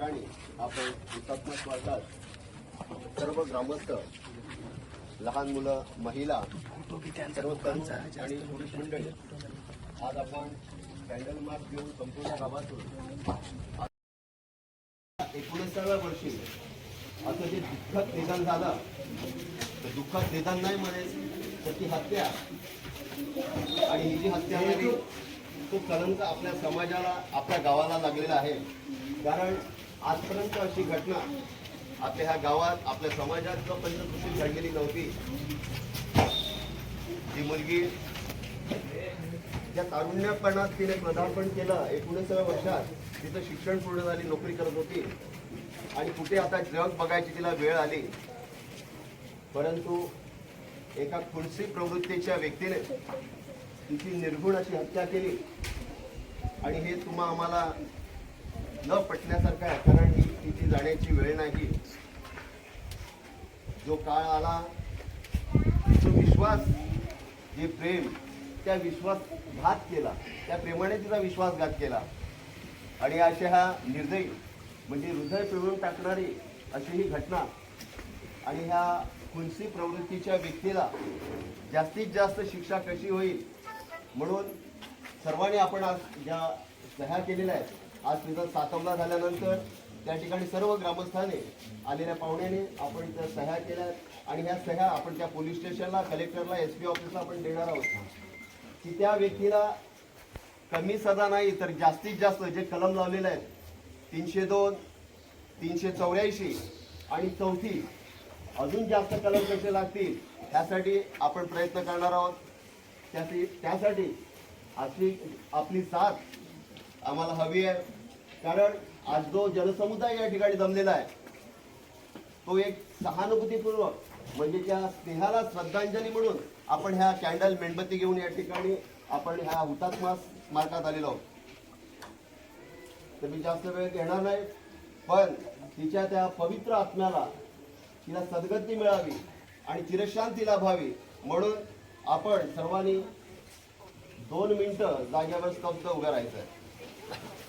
ठिकाणी आपण हुतात्मा स्मारकात सर्व ग्रामस्थ लहान मुलं महिला सर्व आणि पुरुष मंडळी आज आपण कॅन्डल मार्क घेऊन संपूर्ण गावातून एकोणीसाव्या वर्षी असं जे दुःखद निधन झालं तर दुःखद निधन नाही म्हणे तर ती हत्या. आणि ही जी हत्या झाली तो कलंक आपल्या समाजाला आपल्या गावाला लागलेला आहे. कारण आजपर्यंत अशी घटना आपल्या ह्या गावात आपल्या समाजात किंवा पंचकृषी घडलेली नव्हती जी मुलगी ज्या तारुण्यपणात तिने पदार्पण केलं एकोणीसाव्या वर्षात तिचं शिक्षण पूर्ण झाली नोकरी करत होती आणि कुठे आता जग बघायची तिला वेळ आली. परंतु एका खुर्सी प्रवृत्तीच्या व्यक्तीने तिची निर्गुण अशी हत्या केली. आणि हे तुम्हा आम्हाला न पटण्यासारखं आहे कारण ही जाण्याची वेळ नाही. जो काळ आला जो विश्वास जे प्रेम त्या विश्वासघात केला. त्या प्रेमाने तिचा विश्वासघात केला. आणि अशा ह्या निर्दयी म्हणजे हृदय पिळून टाकणारी अशी ही घटना आणि ह्या खुनसी प्रवृत्तीच्या व्यक्तीला जास्तीत जास्त शिक्षा कशी होईल म्हणून सर्वांनी आपण आज ज्या सह्या केलेल्या आहेत. आज तिचा सातवला झाल्यानंतर त्या ठिकाणी सर्व ग्रामस्थाने आलेल्या पाहुण्याने आपण त्या सह्या केल्या आणि ह्या सह्या आपण त्या पोलीस स्टेशनला कलेक्टरला एस पी ऑफिसला आपण देणार आहोत. की त्या व्यक्तीला कमी सजा नाही तर जास्तीत जास्त जे कलम लावलेले आहेत तीनशे दोन तीनशे चौऱ्याऐंशी आणि चौथी अजून जास्त कलम कसे लागतील त्यासाठी आपण प्रयत्न करणार आहोत. त्यासाठी त्यासाठी आपली आपली साथ आम्हाला हवी आहे. कारण आज जो जनसमुदाय या ठिकाणी जमलेला आहे तो एक सहानुभूतीपूर्वक म्हणजे त्या स्नेहाला श्रद्धांजली म्हणून आपण ह्या कॅन्डल मेणबत्ती घेऊन या ठिकाणी आपण ह्या हुतात्मा स्मारकात आलेलो आहोत. तर मी जास्त वेळ घेणार नाही पण तिच्या त्या पवित्र आत्म्याला तिला सद्गती मिळावी आणि चिरशांती लाभावी म्हणून आपण सर्वांनी दोन मिनटं जागेवर स्तब्ध उभं राहायचं आहे Thank you.